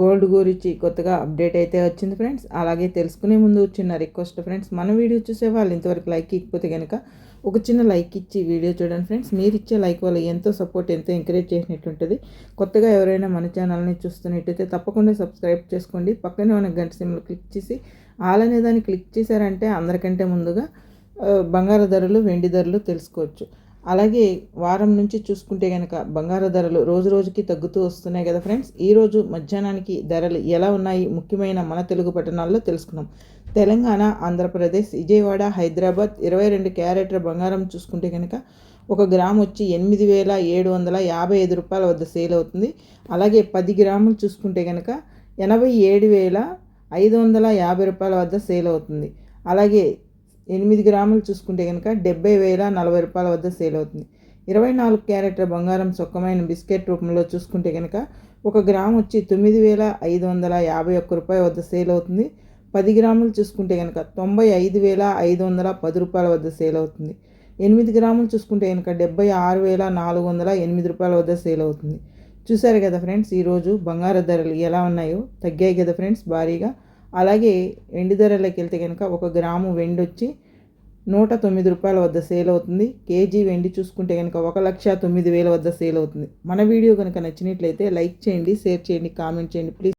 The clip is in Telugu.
గోల్డ్ గురించి కొత్తగా అప్డేట్ అయితే వచ్చింది ఫ్రెండ్స్. అలాగే తెలుసుకునే ముందు చిన్న రిక్వెస్ట్ ఫ్రెండ్స్. మన వీడియో చూసే వాళ్ళు ఇంతవరకు లైక్ ఇకపోతే కనుక ఒక చిన్న లైక్ ఇచ్చి వీడియో చూడండి ఫ్రెండ్స్. మీరు ఇచ్చే లైక్ వల్ల ఎంతో సపోర్ట్ ఎంతో ఎంకరేజ్ చేసినట్టుంటుంది కొత్తగా ఎవరైనా మన ఛానల్ని చూస్తున్నట్టయితే తప్పకుండా సబ్స్క్రైబ్ చేసుకోండి. పక్కనే ఉన్న గంట సిమ్లు క్లిక్ చేసి ఆల్ అనే దాన్ని క్లిక్ చేశారంటే అందరికంటే ముందుగా బంగారు ధరలు వెండి ధరలు తెలుసుకోవచ్చు. అలాగే వారం నుంచి చూసుకుంటే కనుక బంగారు ధరలు రోజు రోజుకి తగ్గుతూ వస్తున్నాయి కదా ఫ్రెండ్స్. ఈరోజు మధ్యాహ్నానికి ధరలు ఎలా ఉన్నాయి? ముఖ్యమైన మన తెలుగు పట్టణాల్లో తెలుసుకున్నాం తెలంగాణ ఆంధ్రప్రదేశ్ విజయవాడ హైదరాబాద్ ఇరవై రెండు క్యారెట్ల బంగారం చూసుకుంటే కనుక ఒక గ్రామ్ వచ్చి ఎనిమిది వేల ఏడు వందల యాభై ఐదు రూపాయల వద్ద సేల్ అవుతుంది. అలాగే పది గ్రాములు చూసుకుంటే కనుక ఎనభై ఏడు వేల ఐదు వందల యాభై రూపాయల వద్ద సేల్ అవుతుంది. అలాగే ఎనిమిది గ్రాములు చూసుకుంటే కనుక డెబ్బై వేల నలభై రూపాయల వద్ద సేల్ అవుతుంది. ఇరవై నాలుగు క్యారెట్ల బంగారం సొక్కమైన బిస్కెట్ రూపంలో చూసుకుంటే కనుక ఒక గ్రామ్ వచ్చి తొమ్మిది వేల ఐదు వందల యాభై ఒక్క రూపాయల వద్ద సేల్ అవుతుంది. పది గ్రాములు చూసుకుంటే కనుక తొంభై ఐదు వేల ఐదు వందల పది రూపాయల వద్ద సేల్ అవుతుంది. ఎనిమిది గ్రాములు చూసుకుంటే కనుక డెబ్బై ఆరు వేల నాలుగు వందల ఎనిమిది రూపాయల వద్ద సేల్ అవుతుంది. చూసారు కదా ఫ్రెండ్స్ ఈరోజు బంగారు ధరలు ఎలా ఉన్నాయో తగ్గాయి కదా ఫ్రెండ్స్ భారీగా. అలాగే వెండి ధరలోకి వెళ్తే కనుక ఒక గ్రాము వెండి వచ్చి నూట తొమ్మిది రూపాయల వద్ద సేల్ అవుతుంది. కేజీ వెండి చూసుకుంటే కనుక ఒక లక్ష తొమ్మిది వేల వద్ద సేల్ అవుతుంది. మన వీడియో కనుక నచ్చినట్లయితే లైక్ చేయండి షేర్ చేయండి కామెంట్ చేయండి. ప్లీజ్